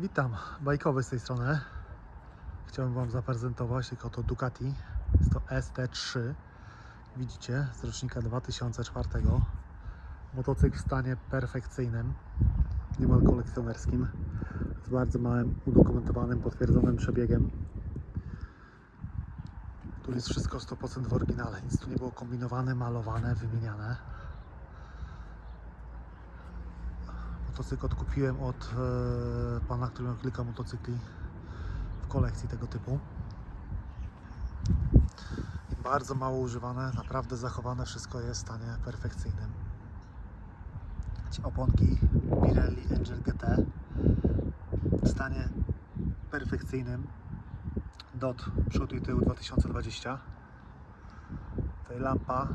Witam, bajkowy z tej strony. Chciałem Wam zaprezentować tylko to Ducati. Jest to ST3. Widzicie, z rocznika 2004. Motocykl w stanie perfekcyjnym, niemal kolekcjonerskim. Z bardzo małym, udokumentowanym, potwierdzonym przebiegiem. Tu jest wszystko 100% w oryginale. Nic tu nie było kombinowane, malowane, wymieniane. Motocykl odkupiłem od e, pana, który ma kilka motocykli w kolekcji tego typu. Bardzo mało używane, naprawdę zachowane wszystko jest w stanie perfekcyjnym. Ci oponki Pirelli Angel GT w stanie perfekcyjnym. DOT przód i tył 2020. Tutaj lampa,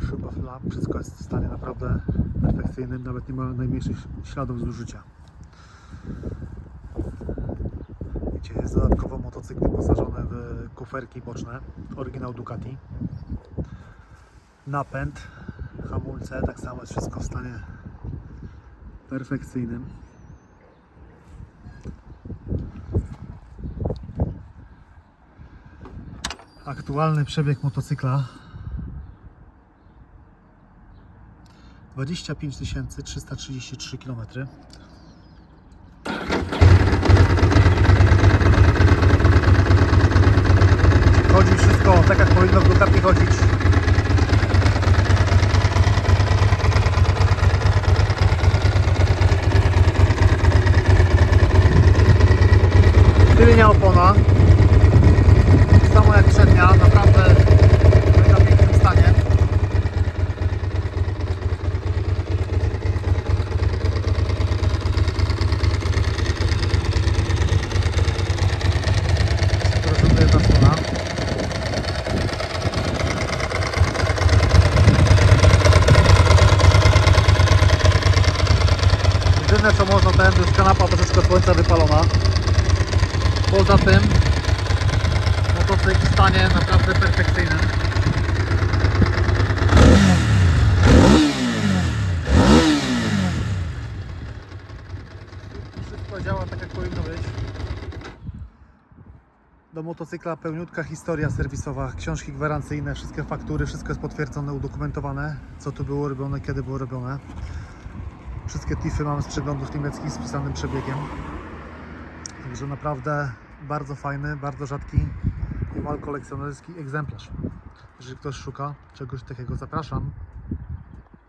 szyba lamp, wszystko jest w stanie naprawdę perfekcyjnym, nawet nie ma najmniejszych śladów zużycia. Widzicie, jest dodatkowo motocykl wyposażony w kuferki boczne, oryginał Ducati. Napęd, hamulce, tak samo jest wszystko w stanie perfekcyjnym. Aktualny przebieg motocykla 25 333 km. Chodzi wszystko tak jak powinno w Ducati chodzić. Tylnia opona. Samo jak przednia, naprawdę w mega pięknym stanie. Proszę jedna strona. Jedyne co można ten, to jest kanapa troszeczkę słońca wypalona. Poza tym motocykl w stanie naprawdę perfekcyjnym. Wszystko działa tak jak powinno być. Do motocykla pełniutka historia serwisowa, książki gwarancyjne, wszystkie faktury, wszystko jest potwierdzone, udokumentowane, co tu było robione, kiedy było robione. Wszystkie tify mamy z przeglądów niemieckich z pisanym przebiegiem. Także naprawdę bardzo fajny, bardzo rzadki, niemal kolekcjonerski egzemplarz. Jeżeli ktoś szuka czegoś takiego, zapraszam.